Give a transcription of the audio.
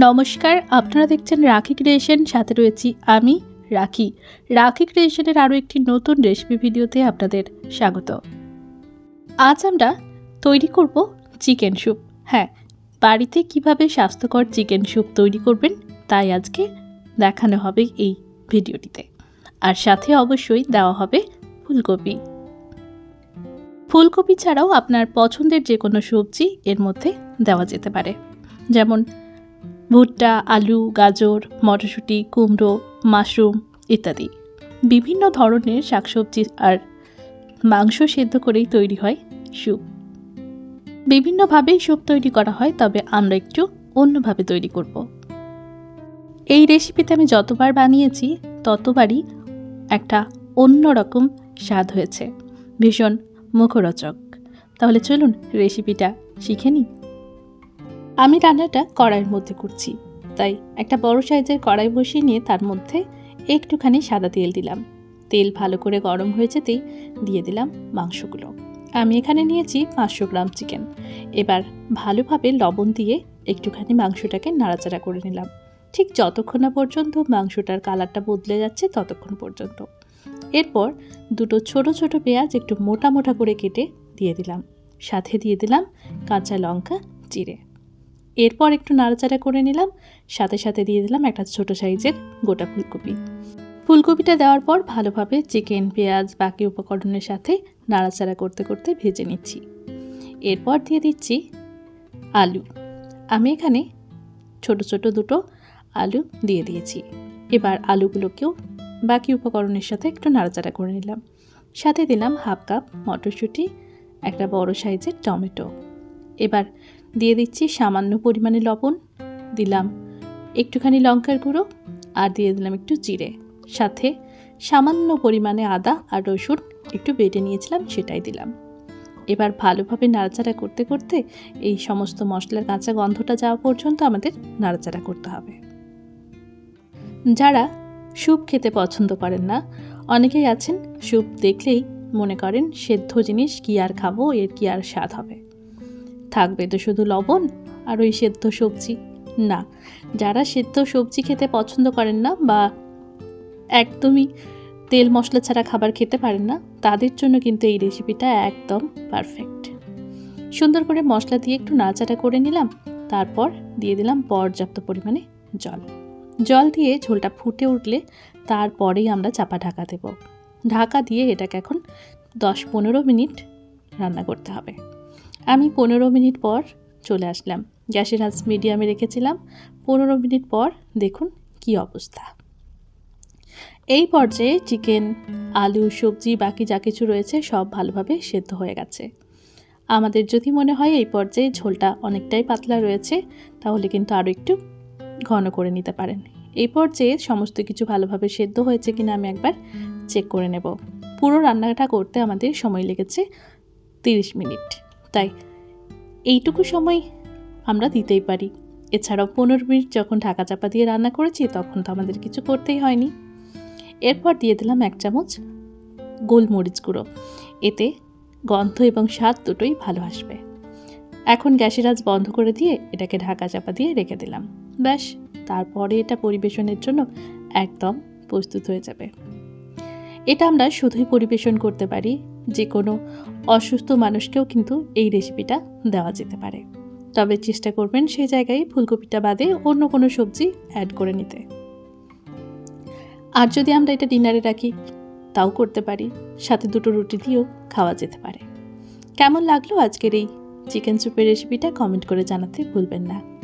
নমস্কার, আপনারা দেখছেন রাখি ক্রিয়েশন, সাথে রয়েছি আমি, রাখি। রাখি ক্রিয়েশনের আরও একটি নতুন রেসিপি ভিডিওতে আপনাদের স্বাগত। আজ আমরা তৈরি করব চিকেন স্যুপ। হ্যাঁ বাড়িতে কীভাবে স্বাস্থ্যকর চিকেন স্যুপ তৈরি করবেন তাই আজকে দেখানো হবে এই ভিডিওটিতে। আর সাথে অবশ্যই দেওয়া হবে ফুলকপি। ফুলকপি ছাড়াও আপনার পছন্দের যে কোনো সবজি এর মধ্যে দেওয়া যেতে পারে। যেমন ভুট্টা, আলু, গাজর, মটরশুঁটি, কুমড়ো, মাশরুম ইত্যাদি। বিভিন্ন ধরনের শাকসবজি আর মাংস সেদ্ধ করেই তৈরি হয় স্যুপ। বিভিন্নভাবেই স্যুপ তৈরি করা হয়, তবে আমরা একটু অন্যভাবে তৈরি করব। এই রেসিপিতে আমি যতবার বানিয়েছি, ততবারই একটা অন্যরকম স্বাদ হয়েছে। ভীষণ মুখরোচক। তাহলে চলুন রেসিপিটা শিখে নিই। আমি রান্নাটা কড়াইয়ের মধ্যে করছি। তাই একটা বড় সাইজের কড়াই বসিয়ে নিয়ে তার মধ্যে একটুখানি সাদা তেল দিলাম। তেল ভালো করে গরম হয়ে যেতেই দিয়ে দিলাম মাংসগুলো। আমি এখানে নিয়েছি পাঁচশো গ্রাম চিকেন। এবার ভালোভাবে লবণ দিয়ে একটুখানি মাংসটাকে নাড়াচাড়া করে নিলাম। ঠিক যতক্ষণ না পর্যন্ত মাংসটার কালারটা বদলে যাচ্ছে ততক্ষণ পর্যন্ত। এরপর দুটো ছোট ছোট পেঁয়াজ একটু মোটা মোটা করে কেটে দিয়ে দিলাম। সাথে দিয়ে দিলাম কাঁচা লঙ্কা, জিরে। এরপর একটু নাড়াচাড়া করে নিলাম। সাথে সাথে দিয়ে দিলাম একটা ছোট সাইজের গোটা ফুলকপি। ফুলকপিটা দেওয়ার পর ভালোভাবে চিকেন, পেঁয়াজ, বাকি উপকরণের সাথে নাড়াচাড়া করতে করতে ভেজে নিচ্ছি। এরপর দিয়ে দিচ্ছি আলু। আমি এখানে ছোট ছোট দুটো আলু দিয়ে দিয়েছি। এবার আলুগুলোকেও বাকি উপকরণের সাথে একটু নাড়াচাড়া করে নিলাম। সাথে দিলাম হাফ কাপ মটরশুঁটি, একটা বড় সাইজের টমেটো। এবার দিয়ে দিচ্ছি সামান্য পরিমাণে লবণ, দিলাম একটুখানি লঙ্কার গুঁড়ো আর দিয়ে দিলাম একটু জিরে। সাথে সামান্য পরিমাণে আদা আর রসুন একটু বেটে নিয়েছিলাম, সেটাই দিলাম। এবার ভালোভাবে নাড়াচাড়া করতে করতে এই সমস্ত মশলার কাঁচা গন্ধটা যাওয়া পর্যন্ত আমাদের নাড়াচাড়া করতে হবে। যারা স্যুপ খেতে পছন্দ করেন না, অনেকেই আছেন স্যুপ দেখলেই মনে করেন সেদ্ধ জিনিস কি আর খাব, এর কি আর স্বাদ হবে। থাকবে তো শুধু লবণ আর ওই সেদ্ধ সবজি? না, যারা সেদ্ধ সবজি খেতে পছন্দ করেন না বা একদমই তেল মশলা ছাড়া খাবার খেতে পারেন না, তাদের জন্য কিন্তু এই রেসিপিটা একদম পারফেক্ট সুন্দর করে মশলা দিয়ে একটু নাচাটা করে নিলাম, তারপর দিয়ে দিলাম পর্যাপ্ত পরিমাণে জল। জল দিয়ে ঝোলটা ফুটে উঠলে তারপরেই আমরা চাপা ঢাকা দেব। ঢাকা দিয়ে এটাকে এখন দশ পনেরো মিনিট রান্না করতে হবে। আমি পনেরো মিনিট পর চলে আসলাম। গ্যাসের আঁচ মিডিয়ামে রেখেছিলাম। পনেরো মিনিট পর দেখুন কি অবস্থা। এই পর্যায়ে চিকেন, আলু, সবজি, বাকি যা কিছু রয়েছে সব ভালোভাবে সেদ্ধ হয়ে গেছে। আমাদের যদি মনে হয় এই পর্যায়ে ঝোলটা অনেকটাই পাতলা রয়েছে, তাহলে কিন্তু আরও একটু ঘন করে নিতে পারেন। এই পর্যায়ে সমস্ত কিছু ভালোভাবে সেদ্ধ হয়েছে কিনা আমি একবার চেক করে নেব। পুরো রান্নাটা করতে আমাদের সময় লেগেছে তিরিশ মিনিট। তাই এইটুকু সময় আমরা দিতেই পারি। এছাড়াও পনেরো মিনিট যখন ঢাকা চাপা দিয়ে রান্না করেছি, তখন তো আমাদের কিছু করতেই হয়নি। এরপর দিয়ে দিলাম এক চামচ গোলমরিচ গুঁড়ো। এতে গন্ধ এবং স্বাদ দুটোই ভালো আসবে। এখন গ্যাসের আজ বন্ধ করে দিয়ে এটাকে ঢাকা চাপা দিয়ে রেখে দিলাম। ব্যাস, তারপরে এটা পরিবেশনের জন্য একদম প্রস্তুত হয়ে যাবে। এটা আমরা শুধুই পরিবেশন করতে পারি যে কোনো অসুস্থ মানুষকেও কিন্তু এই রেসিপিটা দেওয়া যেতে পারে। তবে চেষ্টা করবেন সেই জায়গায় ফুলকপিটা বাদে অন্য কোনো সবজি অ্যাড করে নিতে। আর যদি আমরা এটা ডিনারে রাখি, তাও করতে পারি। সাথে দুটো রুটি দিয়েও খাওয়া যেতে পারে। কেমন লাগল আজকের এই চিকেন স্যুপের রেসিপিটা কমেন্ট করে জানাতে ভুলবেন না।